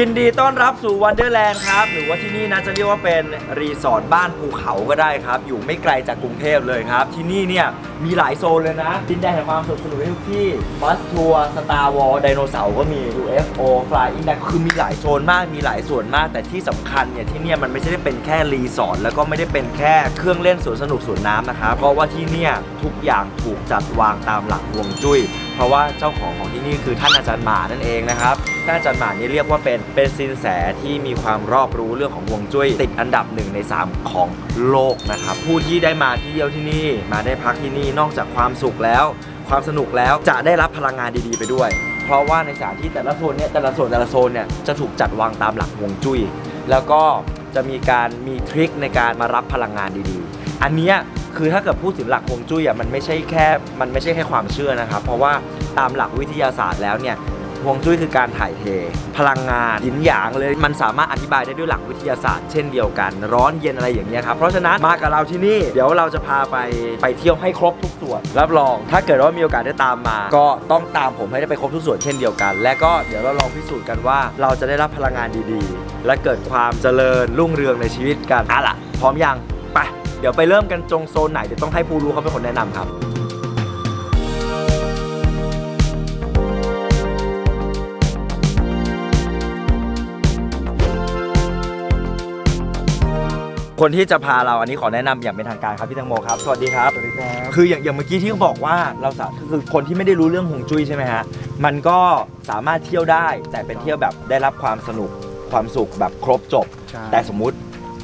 ยินดีต้อนรับสู่วันเดอร์แลนด์ครับ หรือว่าที่นี่นะจะเรียกว่าเป็นรีสอร์ทบ้านภูเขาก็ได้ครับ อยู่ไม่ไกลจากกรุงเทพเลยครับ ที่นี่เนี่ย มีหลายโซนเลยนะ ดินแดนแห่งความสนุกสนุกให้ทุกที่บัสทัวร์สตาร์วอลไดโนเสาร์ก็มี UFO Flying Duck คือมีหลายโซนมากมีหลายส่วนมาก แต่ที่สำคัญเนี่ยที่เนี่ยมันไม่ใช่ได้เป็นแค่รีสอร์ทแล้วก็ไม่ได้เป็นแค่เครื่องเล่นสวนสนุกสวนน้ำนะครับเพราะว่าที่เนี่ยทุกอย่างถูกจัดวางตามหลักฮวงจุ้ยเพราะว่าเจ้าของของที่นี่คือท่านอาจารย์หมานั่นเองนะครับ ท่านอาจารย์หมานี่เรียกว่าเป็นเป็นสินแสที่มีความรอบรู้เรื่องของวงจุ้ยติดอันดับหนึ่งใน 3 ของโลกนะครับ ผู้ที่ได้มาที่เที่ยวที่นี่มาได้พักที่นี่นอกจากความสุขแล้ว ความสนุกแล้วจะได้รับพลังงานดีๆไปด้วย เพราะว่าในสถานที่แต่ละโซนเนี่ยแต่ละโซนแต่ละโซนเนี่ยจะถูกจัดวางตามหลักฮวงจุ้ยแล้วก็จะมีการมีทริคในการมารับพลังงานดีๆ อันนี้คือถ้าเกิดพูดถึงหลักฮวงจุ้ยอะมันไม่ใช่แค่มันไม่ใช่แค่ความเชื่อนะครับ เพราะว่าตามหลักวิทยาศาสตร์แล้วเนี่ย ฮวงจุ้ยคือการถ่ายเท พลังงานหยินหยางเลยมันสามารถอธิบายได้ด้วยหลักวิทยาศาสตร์ เช่นเดียวกัน ร้อนเย็นอะไรอย่างเงี้ยครับเพราะฉะนั้นมากับเราที่นี่เดี๋ยวเราจะพาไปไปเที่ยวให้ครบทุกส่วนรับรอง ถ้าเกิดว่ามีโอกาสได้ตามมา ก็ต้องตามผมให้ได้ไปครบทุกส่วนเช่นเดียวกัน และก็เดี๋ยวเราลองพิสูจน์กันว่า เราจะได้รับพลังงานดีๆ และเกิดความเจริญรุ่งเรืองในชีวิตกันอะล่ะพร้อมยังไปเดี๋ยวไปเริ่มกันตรงโซนไหนเดี๋ยวต้องให้ผู้รู้เขาเป็นคนแนะนำครับ คนที่จะพาเราอันนี้ขอแนะนำอย่างเป็นทางการครับพี่แตังโมครับสวัสดีครับ สวัสดีครับคืออย่างอย่างเมื่อกี้ที่เขาบอกว่าเราสาคือคนที่ไม่ได้รู้เรื่องฮวงจุ้ยใช่ไหมฮะมันก็สามารถเที่ยวได้แต่เป็นเที่ยวแบบได้รับความสนุกความสุขแบบครบจบ ใช่แต่สมมุติ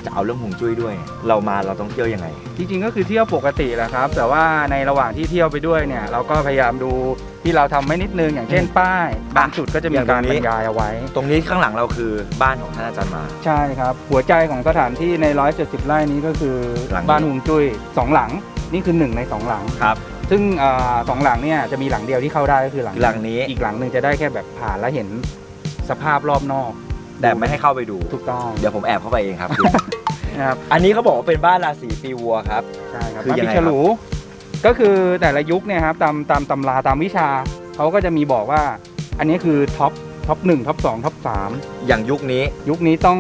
จะเอาเรื่องฮวงจุ้ยด้วย เรามาเราต้องเที่ยวยังไง จริงๆก็คือเที่ยวปกติแหละครับ แต่ว่าในระหว่างที่เที่ยวไปด้วยเนี่ยเราก็พยายามดูที่เราทำไว้นิดนึงอย่างเช่นอืมป้ายบางจุดก็จะมีอย่างตรงการนี้บรรยายเอาไว้ ตรงนี้ข้างหลังเราคือบ้านของท่านอาจารย์มา ใช่ครับ หัวใจของสถานที่ใน 170 ไร่นี้ก็คือหลังนี้ บ้านหวงจุ้ยสองหลังนี่คือหนึ่งในสองหลัง ครับ ซึ่งเอ่อสองหลังเนี่ยจะมีหลังเดียวที่เข้าได้ก็คือหลังหลังนี้ อีกหลังหนึ่งจะได้แค่แบบผ่านแล้วเห็นสภาพรอบนอก แต่ไม่ให้เข้าไปดู ถูกต้องเดี๋ยวผมแอบเข้าไปเองครับ นะครับอันนี้เขาบอกว่าเป็นบ้านราศีปีวัวครับ ใช่ครับคือพระยังพิไงฉครับลูก็คือแต่ละยุคเนี่ยครับตามตามตำราตามวิชาเขาก็จะมีบอกว่า อันนี้คือท็อปท็อปหนึ่งท็อปสองท็อปสามอย่างยุคนี้ยุคนี้ต้อง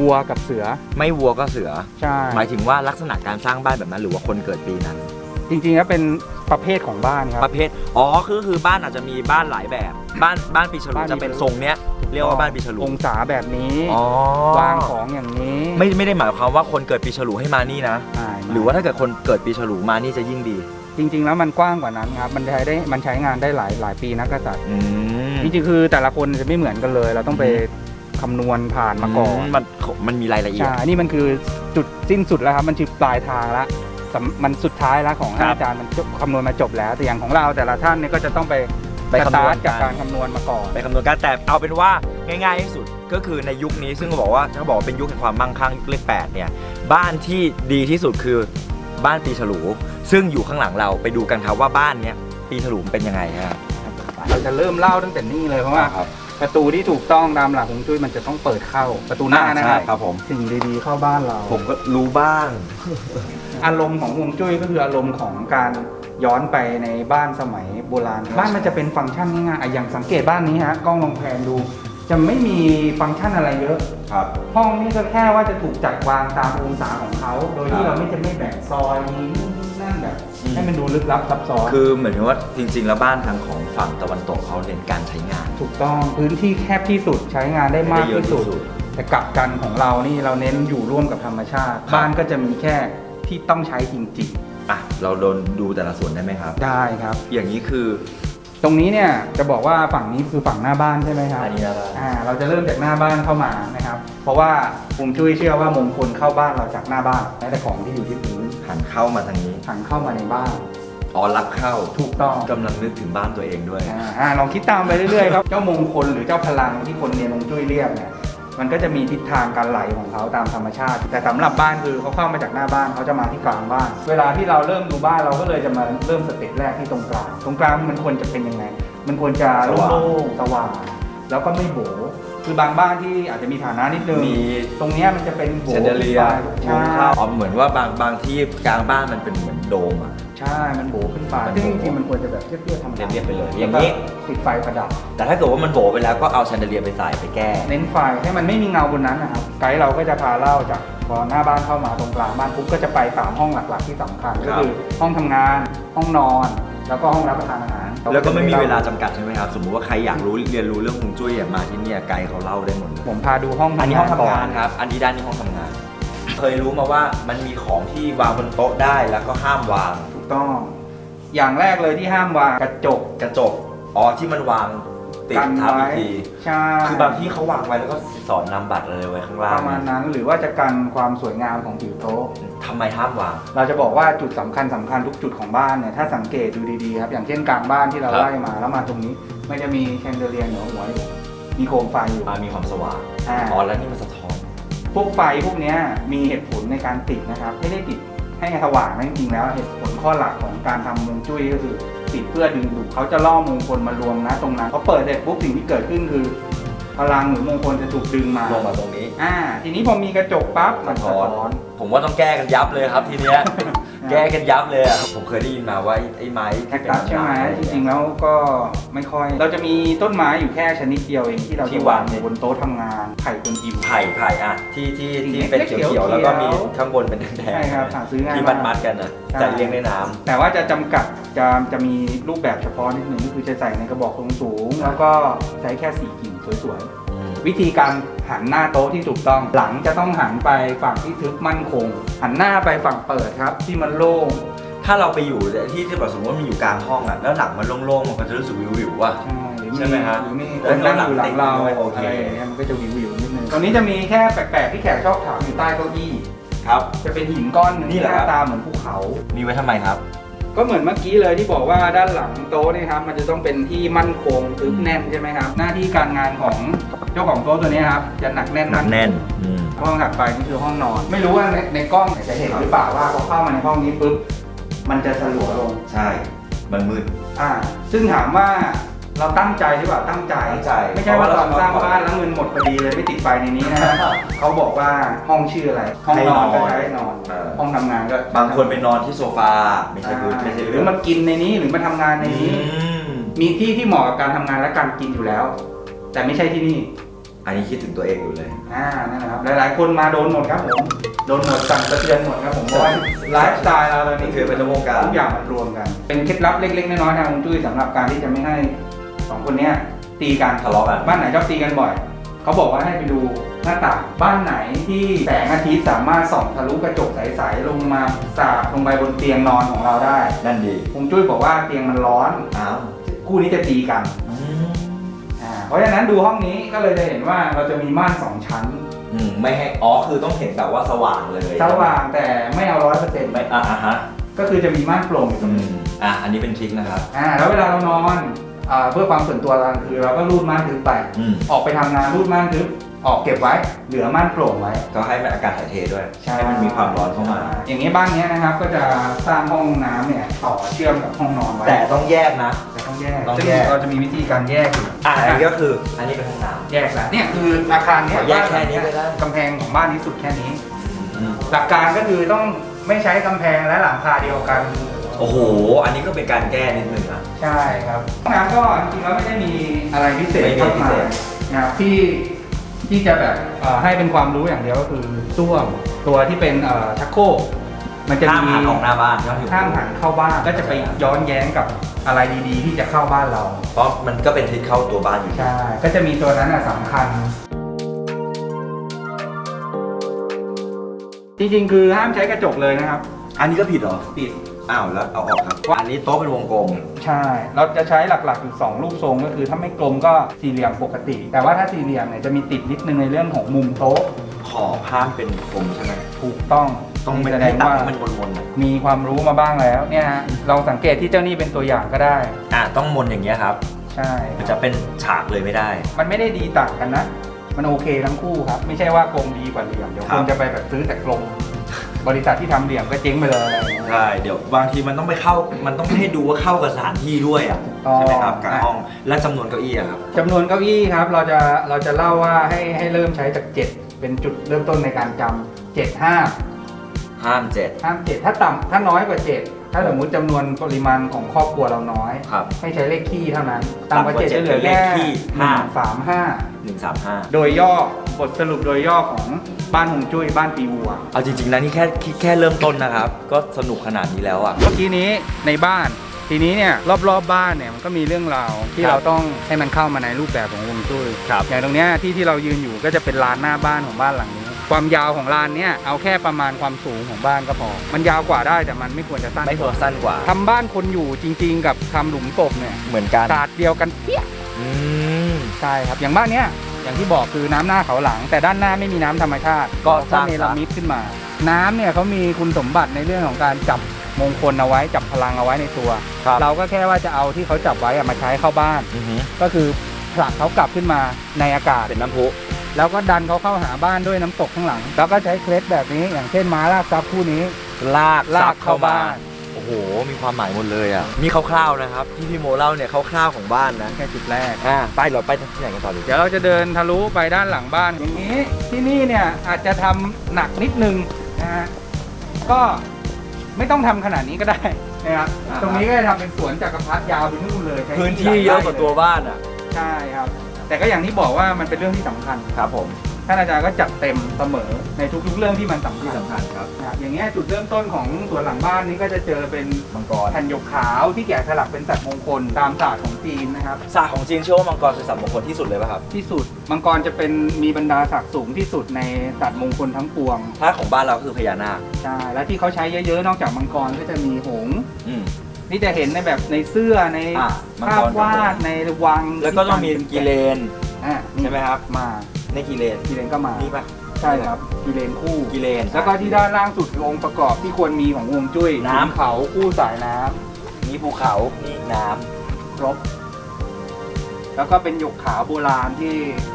วัวกับเสือไม่วัวก็เสือ ใช่หมายถึงว่าลักษณะการสร้างบ้านแบบนั้น หรือว่าคนเกิดปีนั้น จริงๆแล้วเป็นประเภทของบ้านครับประเภท อ๋อคือคือบ้านอาจจะมีบ้านหลายแบบ บ้านบ้านปีฉลูบ้านปีฉลูจะเป็นทรงเนี้ย เรียกว่าบ้านปีฉลูองศาแบบนี้อ๋อวางของอย่างนี้ไม่ไม่ได้หมายความว่าคนเกิดปีฉลูให้มานี่นะใช่หรือว่าถ้าเกิดคนเกิดปีฉลูมานี่จะยิ่งดีจริง ๆ แล้วมันกว้างกว่านั้นครับมันใช้ได้มันใช้งานได้หลายหลายปีนักกษัตริย์อืมจริงๆคือแต่ละคนจะไม่เหมือนกันเลย เราต้องไปคำนวณผ่านมาก่อนมันมันมีรายละเอียด ใช่นี่มันคือจุดสิ้นสุดแล้วครับ มันคือปลายทางแล้วสำมันสุดท้ายแล้วของครับ อาจารย์มันจบคำนวณมาจบแล้วแต่อย่างของเราแต่ละท่านเนี่ยก็จะต้องไป ไปสคำนตาวณร์ทจากกักานรคำนวณมาก่อน ไปคำนวณกันแต่เอาเป็นว่าง่ายๆที่สุดก็คือในยุคนี้ซึ่งเขาบอกว่าเขาบอกว่าเป็นยุคแห่งความมั่งคั่งเลขแปดเนี่ยบ้านที่ดีที่สุดคือบ้านปีฉลูซึ่งอยู่ข้างหลังเราไปดูกันครับว่าบ้านเนี้ยปีฉลูเป็นยังไงครับเราจะเริ่มเล่าตั้งแต่นี่เลยเพราะว่าครับประตูที่ถูกต้องตามหลักของจุ้ยมันจะต้องเปิดเข้าประตูหน้านะครับครับผมสิ่งดีๆเข้าบ้านเรา ผมก็รู้บ้าง อารมณ์ของฮวงจุ้ยก็คืออารมณ์ของการ ย้อนไปในบ้านสมัยโบราณ บ้านมันจะเป็นฟังก์ชันง่ายๆอะอย่างสังเกตบ้านนี้ฮะกล้องลองแพนดู จะไม่มีฟังก์ชันอะไรเยอะ ครับ ห้องนี่ก็แค่ว่าจะถูกจัดวางตามองศาของเขา โดยครัที่บเราไม่จะไม่แบ่งซอยนี้นู่นนี่นั่นแบบอืมให้มันดูลึกลับซับซ้อน คือเหมือนกับว่าจริง ๆ แล้วบ้านทางของฝั่งตะวันตกเขาเน้นการใช้งาน ถูกต้องพื้นที่แคบที่สุดใช้งานได้มากที่สุด แต่กลับกันของเรานี่เราเน้นอยู่ร่วมกับธรรมชาติครับบ้านก็จะมีแค่ที่ต้องใช้จริง อะเราโดนดูแต่ละส่วนได้ไหมครับๆได้ครับ อย่างนี้คือ ตรงนี้เนี่ยจะบอกว่าฝั่งนี้คือฝั่งหน้าบ้านใช่ไหมครับอันนี้นะบ้าน อ่าเราจะเริ่มจากหน้าบ้านเข้ามานะครับ เพราะว่าภูมิช่วยเชื่อว่ามงคลเข้าบ้านเราจากหน้าบ้านแม้แต่ของที่อยู่ที่พื้นหันเข้ามาทางนี้ถังเข้ามาในบ้าน อ๋อรับเข้าถูกต้อง กำลังนึกถึงบ้านตัวเองด้วย อ่าอ่าลองคิดตามไปเรื่อยๆครับ เจ้ามงคลหรือเจ้าพลังที่คนเรียนฮวงจุ้ยเรียกเนี่ย มันก็จะมีทิศทางการไหลของเขาตามธรรมชาติ แต่สำหรับบ้านคือเขาเข้ามาจากหน้าบ้านเขาจะมาที่กลางบ้าน เวลาที่เราเริ่มดูบ้านเราก็เลยจะมาเริ่มสเต็ปแรกที่ตรงกลาง ตรงกลางมันควรจะเป็นยังไง มันควรจะสว่างโล่งๆสว่างแล้วก็ไม่โบคือบางบ้านที่อาจจะมีฐานะนิดนึง มีตรงเนี้ยมันจะเป็นโบเชนเดเลียใช่อ๋อเหมือนว่าบางบางที่กลางบ้านมันเป็นเหมือนโดมอะ ใช่ มันโบขึ้นไปมันโบซึ่งจริงๆมันควรจะแบบเรียบๆธรรมดาเรียบๆไปเลยอย่างนี้แล้วก็ติดไฟประดับ แต่ถ้าเกิดว่ามันโบไปแล้วก็เอาแชนเดเลียไปใส่ไปแก้ เน้นไฟให้มันไม่มีเงาบนนั้นนะครับ ไกด์เราก็จะพาเล่าจากพอหน้าบ้านเข้ามาตรงกลางบ้านปุ๊บก็จะไปสามห้องหลักๆที่สำคัญคก็รับคือห้องทำงาน ห้องนอน แล้วก็ห้องรับประทานอาหารแล้วก็ไม่มีเวลาจำกัดใช่ไหมครับ สมมุติว่าใครอยากรู้เรียนรู้เรื่องฮวงจุ้ยอะมาที่เนี่ยไกด์เขาเล่าได้หมดเลย ผมพาดูห้องอันนี้ห้องทำงานก่ครับ อันนี้ด้านนี้ห้องทำงาน เคยรู้มาว่ามันมีของที่วางบนโต๊ะได้แล้วก็ห้ามวาง ถูก ต้อง อย่างแรกเลยที่ห้ามวางกระจก กระจก อ๋อที่มันวางติดกันทับอีไว้กที ใช่ คือบางที่เขาวางไว้แล้วก็สอนนำบัตรอะไรไว้ข้างล่าปงระมาณนั้นหรือว่าจะกันความสวยงามของผิวโต๊ะ ทำไมห้ามวาง เราจะบอกว่าจุดสำคัญสำคัญทุกจุดของบ้านเนี่ยถ้าสังเกตดูดีๆครับ อย่างเช่นกลางบ้านที่เราครับ ไล่มาแล้วมาตรงนี้ มันจะมีแชนเดอเลียร์เหนือหัวอยู่มีโคมไฟอยู่มามีความสว่าง อ่า อ๋อแล้วนี่มันสะท้อน พวกไฟพวกเนี้ยมีเหตุผลในการติดนะครับ ไม่ได้ติด ให้สว่างนะจริงๆแล้วเหตุผลข้อหลักของการทำมงจุ้ยก็คือติดเพื่อดึงดูดเขาจะล่อมงคลมารวมนะตรงนั้นพอเปิดเสร็จปุ๊บสิ่งที่เกิดขึ้นคือ พลังหรือมงคลจะถูกดึงมาลงมาตรงนี้อ่า ทีนี้พอมีกระจกปั๊บมันสะท้อน ผมว่าต้องแก้กันยับเลยครับทีเนี้ย แก้กันยับเลยอะผมเคยได้ยินมาว่าไอ้ไอ้ไม้แคคตัสใช่ไหมจริงๆแล้วก็ไม่ค่อย เราจะมีต้นไม้อยู่แค่ชนิดเดียวเองที่เราจะวางอยู่บนโต๊ะทำงานไผ่คนอิม ไผ่ไผ่อะที่ที่สิ่งที่เป็นเล็กๆเขียวเขียวๆๆแล้วก็มีข้างบนเป็นแดงใช่ครับหาซื้อง่ายที่มามักดมัดๆกันนะใช่แต่เลี้ยงในน้ำ แต่ว่าจะจำกัดจะจะมีรูปแบบเฉพาะนิดนึงก็คือจะใส่ในกระบอกสูงๆแล้วก็ใช้แค่สี่กิ่งสวยๆ วิธีการหันหน้าโต๊ะที่ถูกต้อง หลังจะต้องหันไปฝั่งที่ทึบมั่นคง หันหน้าไปฝั่งเปิดครับ ที่มันโล่ง ถ้าเราไปอยู่ที่ที่แบบสมมติว่ามันอยู่กลางห้องอะแล้วหลังมันโล่งๆมันก็จะรู้สึกวิวๆว่ะ ใช่หรือใช่ไหมฮะหรือมีแล้คนวนั่งอยู่หลังเราหลังติดด้วยโออะเคไรอย่างเงี้ยมันก็จะวิววิวๆนิดนึงตรงนี้จะมีแค่แปลกๆที่แขกชอบถามอยู่ใต้เก้าอี้ครับ จะเป็นหินก้อนหนึงนี่ที่เหรอหครัน้าบตาเหมือนภูเขา มีไว้ทำไมครับ ก็เหมือนเมื่อกี้เลยที่บอกว่าด้านหลังโต๊ะเนี่ยครับมันจะต้องเป็นที่มั่นคงทึบแน่นใช่ไหมครับ หน้าที่การงานของเจ้าของโต๊ะตัวนี้ครับจะหนักแน่นหนักแน่นอืมห้องถัดไปนี่คือห้องนอน ไม่รู้ว่าในในกล้องเนี่ยจะเห็นหรือเปล่าว่าพอเข้ามาในห้องนี้ปุ๊บมันจะสลัวลง ใช่ มันมืด อ่า ซึ่งถามว่า เราตั้งใจหรือเปล่าตั้งใจ ตั้งใจไม่ใช่ว่าตอนสร้างเพราะว่าบ้านแล้วเงินหมดพอดีเลยไม่ติดไฟในนี้นะฮะเขาบอกว่าห้องชื่ออะไรห้องให้นอนนอนก็ใช้นอน เออ ห้องทำงานก็บางคนไปนอนที่โซฟาไม่ใช่พื้นไม่ใช่หเรืรืออมากินในนี้หรือมาทำงานในอืนี้ มมีที่ที่เหมาะกับการทำงานและการกินอยู่แล้ว แต่ไม่ใช่ที่นี่อันนี้คิดถึงตัวเองอยู่เลย อ่านั่นแหละครับหลายๆ คนมาโดนหมดครับผมโดนหมดสั่งสะเทือนหมดครับผมเพราะว่าไลฟ์สไตล์เราตอนนี้สะเทือนไปทั้งวงการ ทุกอย่างมันรวมกัน เป็นเคล็ดลับเล็กๆน้อยๆทางฮวงจุ้ยสำหรับการที่จะไม่ให้ สองคนเนี้ยตีกันทะเลาะกันบ้านไหนชอบตีกันบ่อย เขาบอกว่าให้ไปดูหน้าต่างบ้านไหนที่แสงอาทิตย์สามารถส่องทะลุกระจกใสๆลงมาสาดลงไปบนเตียงนอนของเราได้นั่นดีฮวงจุ้ยบอกว่าเตียงมันร้อน อ้าวคู่นี้จะตีกันอืมอ่าเพราะฉะนั้นดูห้องนี้ก็เลยจะเห็นว่าเราจะมีม่านสองชั้นอืมไม่ให้อ๋อคือต้องเห็นแบบว่าสว่างเลยสว่างแต่ไม่เอาร้อยเปอร์เซ็นต์ไม่อะอะฮะก็คือจะมีม่านโปร่งอยู่ตรอืงนี้มอะอันนี้เป็นทริคนะครับอ่าแล้วเวลาเรานอน อ่าเพื่อความส่วนตัวเราคือเราก็รูดม่านทึบไป อืมออกไปทำงานรูดม่านทึบออกเก็บไว้ เหลือม่านโปร่งไว้ ก็ให้มันอากาศถ่ายเทด้วยให้มันมีความร้อนเข้ามา อย่างนี้บ้านเนี้ยนะครับก็จะสร้างห้องน้ำเนี่ยต่อเชื่อมกับห้องนอนไว้แต่ต้องแยกนะ แต่ต้องแยกต้องซึ่งแยก เราจะมีวิธีการแยกอยู่อะอันนี้ก็คืออันนี้เป็นห้องน้ แยกแล้วเนี่ยคืออาคารเนี้ยขอแยกแค่นี้ก็ได้กำแพงของบ้านนี้สุดแค่นี้ำอืม หลักการก็คือต้องไม่ใช้กำแพงและหลังคาเดียวกัน โอ้โห อันนี้ก็เป็นการแก้นิดนึงนะใช่ครับห้องน้ำก็จริงๆแล้วไม่ได้มีอะไรพิเศษไม่มีมากพิมาเศยษ นะครับที่ที่จะแบบเอ่อให้เป็นความรู้อย่างเดียวก็คือส้วมตัวที่เป็นเอ่อชักโครกมันจะห้ามมี หันออกหน้าบ้านห้ามอยู่ห้ามหันเข้าบ้านก็จะไปย้อนแย้งกับอะไรดีๆ ที่จะเข้าบ้านเรา เพราะมันก็เป็นทิศเข้าตัวบ้านอยู่ใช่ ก็จะมีตัวนั้นอะสำคัญ จริงๆ คือห้ามใช้กระจกเลยนะครับ อันนี้ก็ผิดเหรอปิด อ้าวแล้วเอาออกครับอันนี้โต๊ะเป็นวงกลม ใช่ เราจะใช้หลักๆอยู่สองรูปทรงก็คือถ้าไม่กลมก็สี่เหลี่ยมปกติ แต่ว่าถ้าสี่เหลี่ยมเนี่ยจะมีติดนิดนึงในเรื่องของมุมโต๊ะขอบห้ามเป็นคมใช่ไหมถูกต้องต้องเป็นแสดให้งตัดว่าให้มันวนๆอะมีความรู้มาบ้างแล้วเนี่ยฮะเราสังเกตที่เจ้านี่เป็นตัวอย่างก็ได้ อะต้องมนอย่างเงี้ยครับ ใช่มันจะเป็นฉากเลยไม่ได้ มันไม่ได้ดีต่างกันนะ มันโอเคทั้งคู่ครับ ไม่ใช่ว่ากลมดีกว่าเหลี่ยมเดี๋ยวครัคบ นจะไปแบบซื้อแต่กลม บริษัทที่ทำเหลี่ยมก็เจ๊งไปเลยอะไรอย่างเงี้ย ใช่เดี๋ยวบางทีมันต้องไปเข้ามันต้องให้ดูว่าเข้ากับสถานที่ด้วยอะอ๋อ ใช่ไหมครับกับห้องและจำนวนเก้าอี้อะครับจำนวนเก้าอี้ครับเราจะเราจะเล่าว่าให้ให้เริ่มใช้จาก 7 เป็นจุดเริ่มต้นในการจำเจ็ดห้าห้ามเจ็ดห้ามเจ็ดถ้าต่ำถ้าน้อยกว่า 7 ถ้าสมมุติจำนวนปริมาณของครอบครัวเราน้อย ครับ ให้ใช้เลขคี่เท่านั้นต่ำกว่าเจ็ดเจ็ดจะเหลือเป็นเลแค่ขคี่หนึ่งห้า สามห้าหนึ่งสามห้าโดยย่อ บทสรุปโดยย่อของบ้านหงจุ้ยบ้านปีวัว เอาจริงๆนะนี่แค่แค่เริ่มต้นนะครับ ก็สนุกขนาดนี้แล้วอะ เมื่อกี้นี้ในบ้าน ทีนี้เนี่ยรอบๆบบ้านเนี่ยมันก็มีเรื่องราวที่ครับเราต้องให้มันเข้ามาในรูปแบบของฮวงจุ้ยครับ อย่างตรงเนี้ยที่ที่เรายืนอยู่ก็จะเป็นลานหน้าบ้านของบ้านหลังนี้ ความยาวของลานเนี้ยเอาแค่ประมาณความสูงของบ้านก็พอ มันยาวกว่าได้แต่มันไม่ควรจะสั้นไม่ควรสั้นกว่าทำบ้านคนอยู่จริง ๆ กับทำหลุมศพเนี่ยเหมือนกันศาสตร์เดียวกันเปี้ย อืม ใช่ครับ อย่างบ้านเนี้ย อย่างที่บอกคือน้ำหน้าเขาหลัง แต่ด้านหน้าไม่มีน้ำธรรมชาติก็เขาสร้างเนรมิตขึ้นมา น้ำเนี่ยเขามีคุณสมบัติในเรื่องของการจับมงคลเอาไว้จับพลังเอาไว้ในตัว ครับ เราก็แค่ว่าจะเอาที่เขาจับไว้อะมาใช้เข้าบ้าน อือหือก็คือผลักเขากลับขึ้นมาในอากาศ เป็นน้ำพุ แล้วก็ดันเขาเข้าหาบ้านด้วยน้ำตกข้างหลัง แล้วก็ใช้เคล็ดแบบนี้ อย่างเช่นม้าลากซับคู่นี้ลากลากซับเข้าบ้านโอ้โหมีความหมายหมดเลยอะนี่คร่าวๆนะครับ ที่พี่โมเล่าเนี่ยคร่าวๆของบ้านนะแค่จุดแรก อ่าไปเราไปที่ไหนกันต่อดีเดี๋ยวเราจะเดินทะลุไปด้านหลังบ้านอย่างนี้ ที่นี่เนี่ยอาจจะทำหนักนิดนึงนะฮะก็ไม่ต้องทำขนาดนี้ก็ได้นะครับอ่าตรงนี้ก็จะทำเป็นสวนจักรพรรดิยาวไปนู่นเลยใช้พื้นที่เยอะกว่าตัวบ้านอะใช่ครับ แต่ก็อย่างที่บอกว่ามันเป็นเรื่องที่สำคัญ ครับผม ท่านอาจารย์ก็จัดเต็มเสมอในทุกๆ เรื่องที่มันสำคัที่ญสำคัญครับนะครับอย่างเงี้ยจุดเริ่มต้นของสวนหลังบ้านนี้ก็จะเจอเป็นมังกรแผ่นหยกขาวที่แกะสลักเป็นสัตว์มงคลตามศาสตร์ของจีนนะครับ ศาสตร์ของจีนเชื่อว่ามังกรคือสัตว์มงคลที่สุดเลยป่ะครับ ที่สุดมังกรจะเป็นมีบรรดาศักดิ์สูงที่สุดในสัตว์มงคลทั้งปวงถ้าของบ้านเราก็คือพญานาคใช่แล้วที่เขาใช้เยอะๆ นอกจากมังกรก็จะมีหงส์อืมนี่จะเห็นในแบบในเสื้อในอะมังภากรพวาดในวังแล้วก็ต้องมีกิเลน อะนี่ใช่ไหมครับ มา ในกิเลนกิเลนก็มานี่ป่ะใช่ครับกิเลนคู่กิเลน แล้วก็ที่ด้านล่างสุดคือองค์ประกอบที่ควรมีของฮวงจุ้ยน้ำขุเขาคู่สายน้ำมีภูเขามีน้ครบ แล้วก็เป็นหยกขาวโบราณที่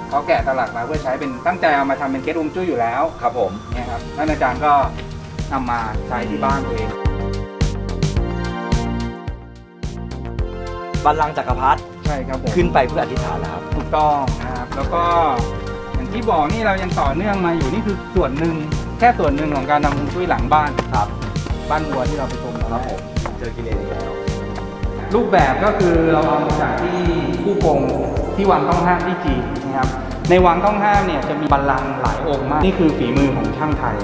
เขาแกะสลักมาเพื่อใช้เป็นตั้งใจเอามาทำเป็นเกตฮวงจุ้ยอยู่แล้วำครับผม เนี่ยครับท่านอาจารย์ก็นำมาใช้ที่บ้านตัวเอง บัลลังก์จักรพรรดิใช่ครับผม ขึ้นไปเพื่ออธิษฐานนะครับ ถูกต้องนะครับแล้วก็อย่าง ที่บอกนี่เรายังต่อเนื่องมาอยู่นี่คือส่วนหนึ่งแค่ส่วนหนึ่งของการทำฮวงจุ้ยหลังบ้านครับ บ้านวัวที่เราไปชมมาครับผมเจอกิเลนอีกแล้วรูปแบบก็คือเราเอามาจากที่คู่กงที่วังต้องห้ามที่จีนนะครับ ในวังต้องห้ามเนี่ยจะมีบัลลังก์หลายองค์มาก นี่คือฝีมือของช่างไทย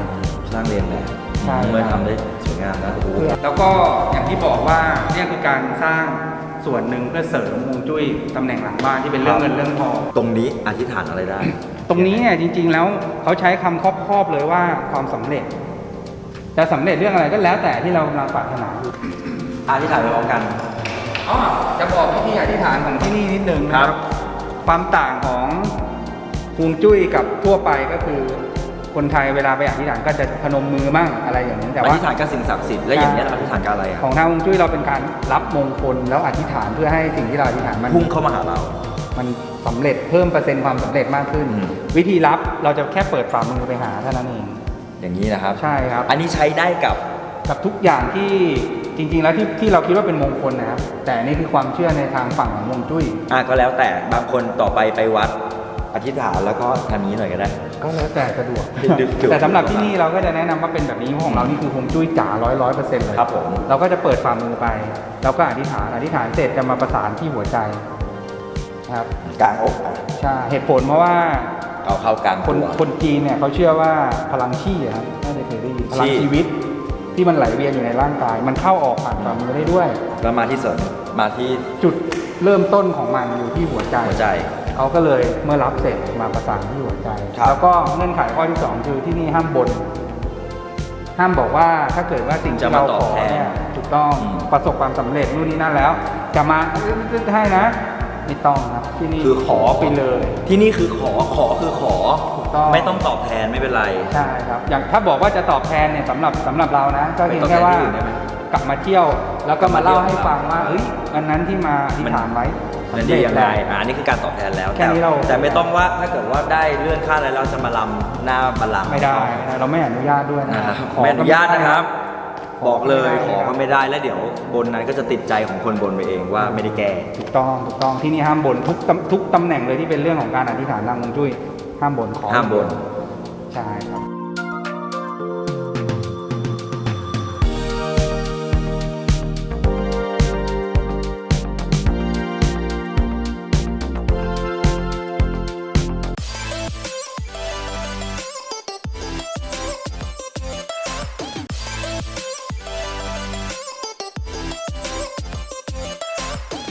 สร้างเรียนแบบใช่ เมื่อทำได้สวยงามนะโอ้โหแล้วก็อย่างที่บอกว่าเนี่ยคือการสร้างส่วนหนึ่งเพื่อเสริมฮวงจุ้ยตำแหน่งหลังบ้านที่เป็นเรื่องเงินเรื่องทอง ตรงนี้อธิษฐานอะไรได้ ตรงนี้เนี่ยจริง ๆ แล้วเขาใช้คำครอบๆเลยว่าความสำเร็จ จะสำเร็จเรื่องอะไรก็แล้วแต่ที่เรากำลังปรารถนาอยู่อธิษฐานไปพร้อมกันอ๋อจะบอกวิธีอธิษฐานของที่นี่นิดนึงนะคครัรับบความต่างของฮวงจุ้ยกับทั่วไปก็คือคนไทยเวลาไปอธิษฐานก็จะพนมมือมั่งอะไรอย่างนี้แต่อว่า ธิษฐานกับสิ่งศักดิ์สิทธิ์และอย่างนี้ยอธิษฐานกับอะไรอะของทางฮวงจุ้ยเราเป็นการรับมงคลแล้วอธิษฐานเพื่อให้สิ่งที่เราอธิษฐานมัน พุ่งเข้ามาหาเรา มันสำเร็จเพิ่มเปอร์เซ็นต์ความสำเร็จมากขึ้นอืมวิธีรับเราจะแค่เปิดฝ่ามือไปหาเท่านั้นเองอย่างนี้นะครับใช่ครับ อันนี้ใช้ได้กับกับทุกอย่างที่จริง ๆ แล้วที่ที่เราคิดว่าเป็นมงคลนะครับ แต่นี่คือความเชื่อในทางฝั่งของฮวงจุ้ยอะก็แล้วแต่บางคนต่อไปไปวัดอธิษฐานแล้วก็ทำนี้หน่อยก็ได้ ก็แล้วแต่สะดวกดึกๆแต่สำหรับที่นี่เราก็จะแนะนำว่าเป็นแบบนี้เพราะของเรานี่คือฮวงจุ้ยจ๋าร้อยร้อยเปอร์เซ็นต์เลยครับผมเราก็จะเปิดฝ่ามือไป แล้วก็อธิษฐานอธิษฐานเสร็จจะมาประสานที่หัวใจนะ ครับกลางอกอะใช่เหตุผลเพราะว่าเอาเข้ากลางคนตัว คนจีนเนี่ยเขาเชื่อว่าพลังชี่อะครับน่าจะเคยได้ยินพลังชี่ชีวิตที่มันไหลเวียนอยู่ในร่างกาย มันเข้าออกผ่านฝ่ามือได้ด้วย แล้วมาที่เสริมมาที่จุดเริ่มต้นของมันอยู่ที่หัวใจ หัวใจ เขาก็เลยเมื่อรับเสร็จมาประสานที่หัวใจ ครับ แล้วก็เงื่อนไขข้อที่สองคือที่นี่ห้ามบน ห้ามบอกว่าถ้าเกิดว่าสิ่งที่เราขอเนี่ยถูกต้องประสบความสำเร็จนู่นนี่นั่นแล้ว จะมาให้นะไม่ต้องครับ ที่นี่คือขอไปเลย ที่นี่คือขอขอคือขอถูกต้อง ไม่ต้องตอบแทนไม่เป็นไร ใช่ครับ อย่างถ้าบอกว่าจะตอบแทนเนี่ยสำหรับสำหรับเรานะ ก็เพียงแค่ว่าไปตอบแทนที่อื่นได้ไหมกลับมาเที่ยว แล้วก็มาเล่าให้ฟังว่าเอ้ยวันนั้นที่มาอธิษฐานไว้มันดียังไงอ่านี่คือการตอบแทนแล้วแค่นี้เรา แต่ไม่ต้องว่าถ้าเกิดว่าได้เลื่อนขั้นอะไรเราจะมาลำหน้าบัลลังก์ไม่ได้ไม่ได้ เราไม่อนุญาตด้วยนะนะคครัรับบขอไม่อนุญาตนะครับข บอกเลยขไม่อได้ก็ไม่ได้แล้วเดี๋ยวบนนั้นก็จะติดใจของคนบนไปเองว่าไม่ได้แก้ถูกต้องถูกต้องที่นี่ห้ามบ่นทุกตำทุกตำแหน่งเลยที่เป็นเรื่องของการอธิษฐานทางฮวงจุ้ยห้ามบ่นขอห้ามบ่นใช่ครับ